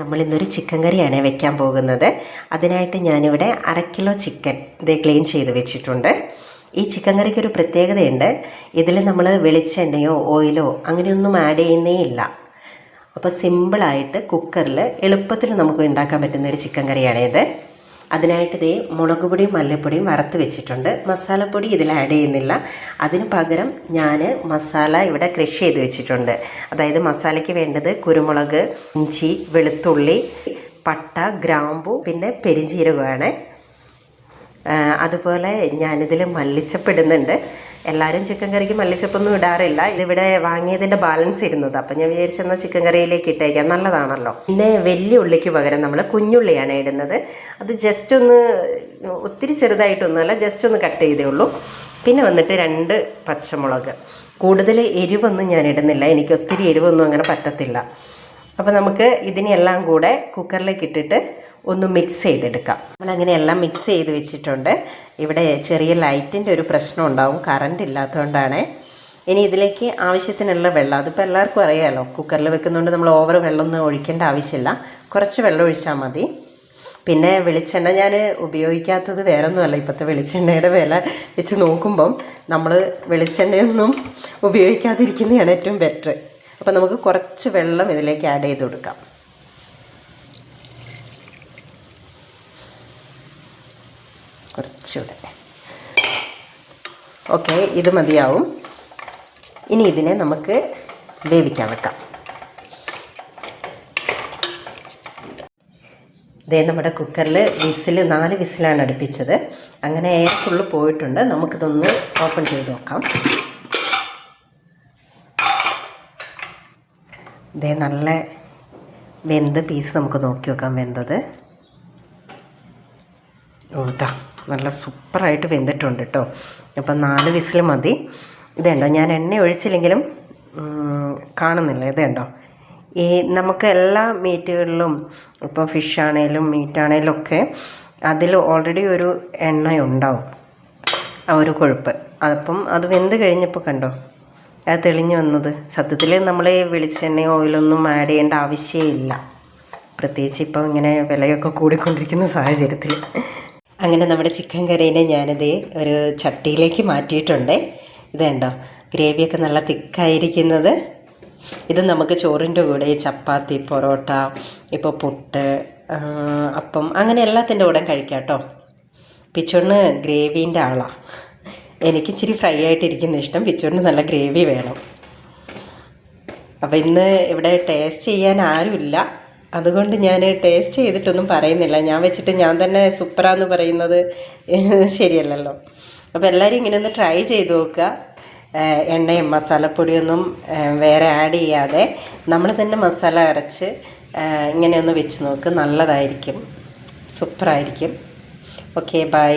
നമ്മളിന്നൊരു chicken കറിയാണ് വെക്കാൻ പോകുന്നത്. അതിനായിട്ട് ഞാനിവിടെ അര കിലോ ചിക്കൻ ഇത് ക്ലീൻ ചെയ്ത് വെച്ചിട്ടുണ്ട്. ഈ ചിക്കൻ കറിക്ക് ഒരു പ്രത്യേകതയുണ്ട്. ഇതിൽ നമ്മൾ വെളിച്ചെണ്ണയോ ഓയിലോ അങ്ങനെയൊന്നും ആഡ് ചെയ്യുന്നേ ഇല്ല. അപ്പോൾ സിമ്പിളായിട്ട് കുക്കറിൽ എളുപ്പത്തിൽ നമുക്ക് ഉണ്ടാക്കാൻ പറ്റുന്ന ഒരു ചിക്കൻ കറിയാണിത് അതിനായിട്ട് ദേ മുളക് പൊടിയും മല്ലിപ്പൊടിയും വറുത്ത് വെച്ചിട്ടുണ്ട്. മസാലപ്പൊടി ഇതിൽ ആഡ് ചെയ്യുന്നില്ല. അതിന് പകരം ഞാൻ മസാല ഇവിടെ ക്രഷ് ചെയ്ത് വെച്ചിട്ടുണ്ട്. അതായത് മസാലയ്ക്ക് വേണ്ടത് കുരുമുളക് ഇഞ്ചി വെളുത്തുള്ളി പട്ട ഗ്രാമ്പു പിന്നെ പെരിഞ്ജീരകമാണ് അതുപോലെ ഞാനിതിൽ മല്ലിച്ചപ്പ് ഇടുന്നുണ്ട്. എല്ലാവരും ചിക്കൻ കറിക്ക് മല്ലിച്ചപ്പൊന്നും ഇടാറില്ല. ഇതിവിടെ വാങ്ങിയതിന്റെ ബാലൻസ് ഇരുന്നത്. അപ്പം ഞാൻ വിചാരിച്ചെന്നാൽ ചിക്കൻ കറിയിലേക്ക് ഇട്ടേക്കാം. നല്ലതാണല്ലോ. പിന്നെ വലിയ ഉള്ളിക്ക് പകരം നമ്മൾ കുഞ്ഞുള്ളിയാണ് ഇടുന്നത്. അത് ജസ്റ്റ് ഒന്ന് ഒത്തിരി ചെറുതായിട്ടൊന്നുമല്ല ജസ്റ്റ് ഒന്ന് കട്ട് ചെയ്തേ ഉള്ളൂ. പിന്നെ വന്നിട്ട് രണ്ട് പച്ചമുളക്. കൂടുതൽ എരിവൊന്നും ഞാൻ ഇടുന്നില്ല. എനിക്ക് ഒത്തിരി എരിവൊന്നും അങ്ങനെ പറ്റത്തില്ല. അപ്പോൾ നമുക്ക് ഇതിനെല്ലാം കൂടെ കുക്കറിലേക്ക് ഇട്ടിട്ട് ഒന്ന് മിക്സ് ചെയ്തെടുക്കാം. നമ്മളങ്ങനെ എല്ലാം മിക്സ് ചെയ്ത് വെച്ചിട്ടുണ്ട്. ഇവിടെ ചെറിയ ലൈറ്റിന്റെ ഒരു പ്രശ്നം ഉണ്ടാവും. കറണ്ട് ഇല്ലാത്തതുകൊണ്ടാണ്. ഇനി ഇതിലേക്ക് ആവശ്യത്തിനുള്ള വെള്ളം അതിപ്പോൾ എല്ലാവർക്കും അറിയാമല്ലോ കുക്കറിൽ വെക്കുന്നതുകൊണ്ട് നമ്മൾ ഓവർ വെള്ളമൊന്നും ഒഴിക്കേണ്ട ആവശ്യമില്ല. കുറച്ച് വെള്ളം ഒഴിച്ചാൽ മതി. പിന്നെ വെളിച്ചെണ്ണ ഞാൻ ഉപയോഗിക്കാത്തത് വേറെ ഒന്നുമല്ല ഇപ്പോഴത്തെ വെളിച്ചെണ്ണയുടെ വില വെച്ച് നോക്കുമ്പം നമ്മൾ വെളിച്ചെണ്ണയൊന്നും ഉപയോഗിക്കാതിരിക്കുന്നതാണ് ഏറ്റവും ബെറ്റർ അപ്പോൾ നമുക്ക് കുറച്ച് വെള്ളം ഇതിലേക്ക് ആഡ് ചെയ്ത് കൊടുക്കാം. കുറച്ചുകൂടെ. ഓക്കെ ഇത് മതിയാവും. ഇനി ഇതിനെ നമുക്ക് വേവിക്കാൻ വെക്കാം. ഇതേ നമ്മുടെ കുക്കറിൽ വിസിൽ നാല് വിസിലാണ് അടുപ്പിച്ചത്. അങ്ങനെ എയർ ഫുള്ള് പോയിട്ടുണ്ട്. നമുക്കിതൊന്ന് ഓപ്പൺ ചെയ്ത് നോക്കാം. ഇതേ നല്ല വെന്ത് പീസ് നമുക്ക് നോക്കി നോക്കാം വെന്തത്. ഓതാ നല്ല സൂപ്പറായിട്ട് വെന്തിട്ടുണ്ട് കേട്ടോ അപ്പം നാല് വിസിൽ മതി. ഇതുണ്ടോ ഞാൻ എണ്ണ ഒഴിച്ചില്ലെങ്കിലും കാണുന്നില്ല. ഇതുണ്ടോ ഈ നമുക്ക് എല്ലാ മീറ്റുകളിലും ഇപ്പോൾ ഫിഷ് ആണേലും മീറ്റ് ആണേലും ഒക്കെ അതിൽ ഓൾറെഡി ഒരു എണ്ണ ഉണ്ടാവും ആ ഒരു കൊഴുപ്പ്. അപ്പം അത് വെന്ത് കഴിഞ്ഞപ്പോൾ കണ്ടോ? അത് തെളിഞ്ഞു വന്നത്. സത്യത്തിൽ നമ്മൾ വെളിച്ചെണ്ണ ഓയിലൊന്നും ആഡ് ചെയ്യേണ്ട ആവശ്യമില്ല. പ്രത്യേകിച്ച് ഇപ്പം ഇങ്ങനെ വിലയൊക്കെ കൂടിക്കൊണ്ടിരിക്കുന്ന സാഹചര്യത്തിൽ അങ്ങനെ നമ്മുടെ ചിക്കൻ കറീനെ ഞാനിത് ഒരു ചട്ടിയിലേക്ക് മാറ്റിയിട്ടുണ്ട്. ഇത് ഗ്രേവിയൊക്കെ നല്ല തിക്കായിരിക്കുന്നത്. ഇത് നമുക്ക് ചോറിന്റെ കൂടെ ചപ്പാത്തി പൊറോട്ട ഇപ്പോൾ പുട്ട് അപ്പം അങ്ങനെ എല്ലാത്തിന്റെ കൂടെ കഴിക്കാം കേട്ടോ. പിച്ചൊണ്ണ് ഗ്രേവീന്റെ ആളാണ് എനിക്ക് ഇച്ചിരി ഫ്രൈ ആയിട്ടിരിക്കുന്ന ഇഷ്ടം. പിച്ചോണിന് നല്ല ഗ്രേവി വേണം. അപ്പോൾ ഇന്ന് ഇവിടെ ടേസ്റ്റ് ചെയ്യാൻ ആരുമില്ല. അതുകൊണ്ട് ഞാൻ ടേസ്റ്റ് ചെയ്തിട്ടൊന്നും പറയുന്നില്ല. ഞാൻ വെച്ചിട്ട് ഞാൻ തന്നെ സൂപ്പറാന്ന് പറയുന്നത് ശരിയല്ലല്ലോ. അപ്പോൾ എല്ലാവരും ഇങ്ങനെ ഒന്ന് ട്രൈ ചെയ്ത് നോക്കുക. എണ്ണയും മസാലപ്പൊടിയൊന്നും വേറെ ആഡ് ചെയ്യാതെ നമ്മൾ തന്നെ മസാല അരച്ച് ഇങ്ങനെ ഒന്ന് വെച്ച് നോക്ക്. നല്ലതായിരിക്കും. സൂപ്പറായിരിക്കും. Okay bye.